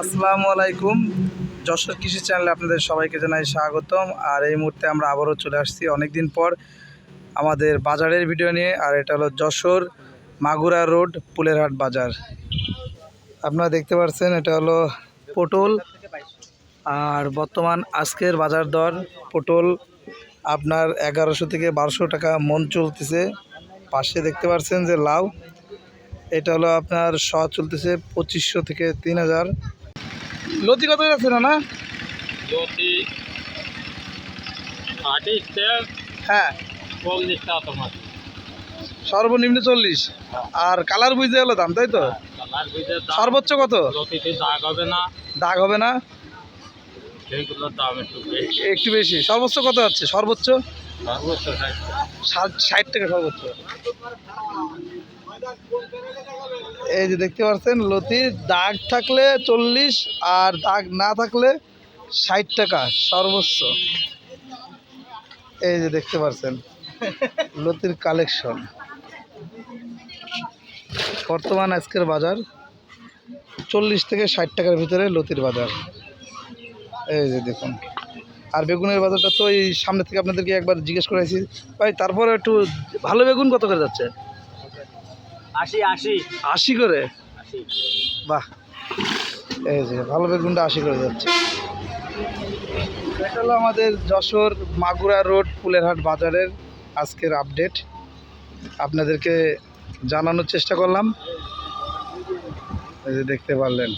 আসসালামু আলাইকুম। যশোর কৃষি চ্যানেলে আপনাদের সবাইকে জানাই স্বাগতম। আর এই মুহূর্তে আমরা আবারও চলে আসছি অনেকদিন পর আমাদের বাজারের ভিডিও নিয়ে। আর এটা হলো যশোর মাগুরা রোড, পুলেরহাট বাজার। আপনারা দেখতে পাচ্ছেন এটা হলো পটল। আর বর্তমান আজকের বাজার দর পটল আপনার এগারোশো থেকে বারোশো টাকা মন চলতেছে। পাশে দেখতে পাচ্ছেন যে লাউ, এটা হলো আপনার শ চলতেছে পঁচিশশো থেকে তিন হাজার। লতি কত আছে না? আটিশতে হ্যাঁ। সর্বনিম্ন চল্লিশ। আর কালার বুঝতে গেলো দাম তাই তো? দাম। সর্বোচ্চ কত? লতিতে দাগ হবে না। দাগ হবে না? একটু বেশি। একটু বেশি। সর্বোচ্চ কত আছে? সর্বোচ্চ? ষাট টাকা সর্বোচ্চ। এই যে দেখতে পাচ্ছেন লতির দাগ থাকলে চল্লিশ আর দাগ না থাকলে ষাট টাকা, সর্বোচ্চ। এই যে দেখতে পাচ্ছেন, লতির কালেকশন। বর্তমান আজকের বাজার চল্লিশ থেকে ষাট টাকার ভিতরে লতির বাজার। এই যে দেখুন, আর বেগুনের বাজারটা তো এই সামনে থেকে আপনাদেরকে একবার জিজ্ঞেস করেছি ভাই, তারপরে একটু ভালো বেগুন কত করে যাচ্ছে? আশি আশি। আশি করে? বাহ। এই যে ভালো বেগুনটা আশি করে যাচ্ছে। এটা হলো আমাদের যশোর মাগুরা রোড ফুলেরহাট বাজারের আজকের আপডেট আপনাদেরকে জানানোর চেষ্টা করলাম। এই যে দেখতে পারলেন।